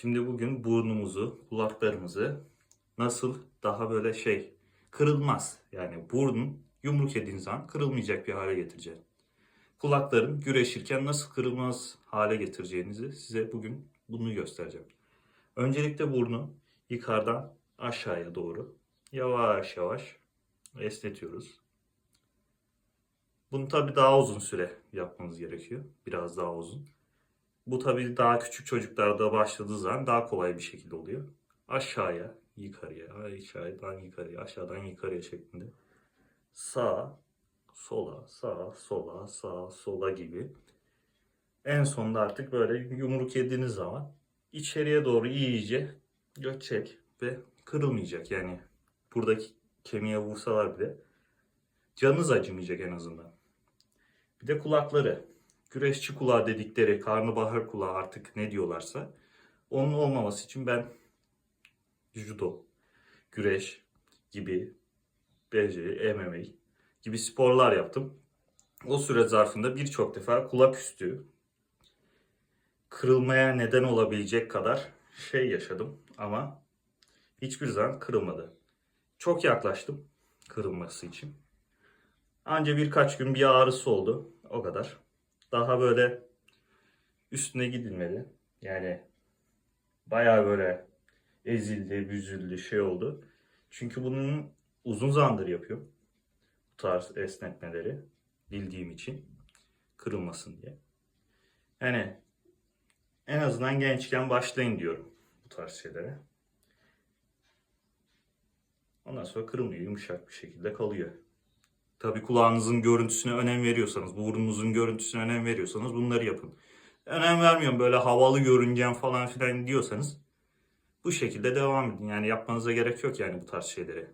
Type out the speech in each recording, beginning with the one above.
Şimdi bugün burnumuzu, kulaklarımızı nasıl daha böyle şey kırılmaz. Yani burnun yumruk yediğin zaman kırılmayacak bir hale getireceğim. Kulakların güreşirken nasıl kırılmaz hale getireceğinizi size bugün bunu göstereceğim. Öncelikle burnu yukarıdan aşağıya doğru yavaş yavaş esnetiyoruz. Bunu tabii daha uzun süre yapmanız gerekiyor. Biraz daha uzun. Bu tabii daha küçük çocuklarda başladığı zaman daha kolay bir şekilde oluyor. Aşağıya, yukarıya, aşağıdan yukarıya, aşağıdan yukarıya şeklinde. Sağa, sola, sağa, sola, sağa, sola gibi. En sonunda artık böyle yumruk yediğiniz zaman içeriye doğru iyice göçecek ve kırılmayacak. Yani buradaki kemiğe vursalar bile canınız acımayacak en azından. Bir de kulakları. Güreşçi kulağı dedikleri, karnabahar kulağı artık ne diyorlarsa onun olmaması için ben judo, güreş gibi, BC, MMA gibi sporlar yaptım. O süre zarfında birçok defa kulak üstü kırılmaya neden olabilecek kadar şey yaşadım ama hiçbir zaman kırılmadı. Çok yaklaştım kırılması için. Anca birkaç gün bir ağrısı oldu. O kadar. Daha böyle üstüne gidilmedi. Yani bayağı böyle ezildi, büzüldü, şey oldu. Çünkü bunun uzun zamandır yapıyorum. Bu tarz esnetmeleri bildiğim için kırılmasın diye. Yani en azından gençken başlayın diyorum bu tarz şeylere. Ondan sonra kırılmıyor, yumuşak bir şekilde kalıyor. Tabii kulağınızın görüntüsüne önem veriyorsanız, burnunuzun görüntüsüne önem veriyorsanız bunları yapın. Önem vermiyorum böyle havalı görüneceğim falan filan diyorsanız bu şekilde devam edin. Yani yapmanıza gerek yok yani bu tarz şeyleri.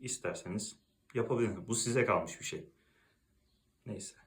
İsterseniz yapabilirsiniz. Bu size kalmış bir şey. Neyse.